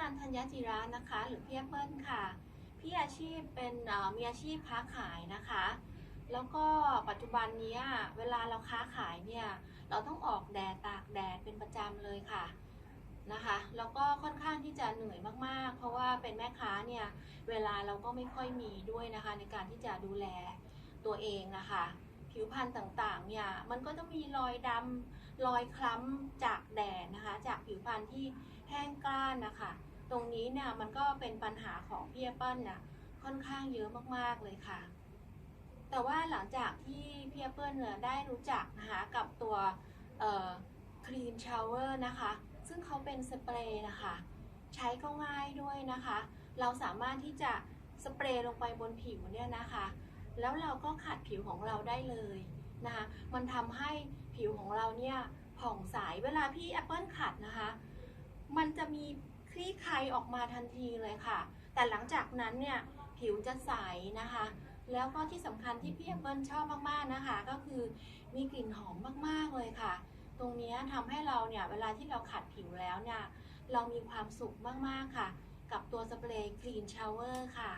นันทัญญจิระนะคะ หรือพี่แอปเปิลค่ะ พี่อาชีพเป็นมีอาชีพค้าขายนะคะ แล้วก็ปัจจุบันนี้เวลาเราค้าขายเนี่ย เราต้องออกแดดตากแดดเป็นประจำเลยค่ะนะคะ แล้วก็ค่อนข้างที่จะเหนื่อยมากๆ เพราะว่าเป็นแม่ค้าเนี่ย เวลาเราก็ไม่ค่อยมีด้วยนะคะ ในการที่จะดูแลตัวเองนะคะผิวพรรณต่างๆ เนี่ย มันก็จะมีรอยดำรอยคล้ำจากแดดนะคะ จากผิวพรรณที่แห้งกร้านนะคะ นี้เนี่ยมันก็เป็นปัญหาของพี่แอปเปิลน่ะค่อนข้างเยอะมากๆเลยค่ะ แต่ว่าหลังจากที่พี่แอปเปิลเนี่ยได้รู้จักนะคะกับตัวครีมชาวเวอร์นะคะ ซึ่งเขาเป็นสเปรย์นะคะ ใช้ก็ง่ายด้วยนะคะ เราสามารถที่จะสเปรย์ลงไปบนผิวเนี่ยนะคะ แล้วเราก็ขัดผิวของเราได้เลยนะคะ มันทำให้ผิวของเราเนี่ยผ่องใส เวลาพี่แอปเปิลขัดนะคะ ลี่คลายออกมาทันทีเลยค่ะ แต่หลังจากนั้นเนี่ยผิวจะใสนะคะ แล้วก็ที่สำคัญที่พี่แอปเปิลชอบมากๆนะคะ ก็คือมีกลิ่นหอมมากๆเลยค่ะ ตรงนี้ทำให้เราเนี่ยเวลาที่เราขัดผิวแล้วเนี่ยเรามีความสุขมากๆค่ะ กับตัวสเปรย์กลีนชาวเวอร์ค่ะ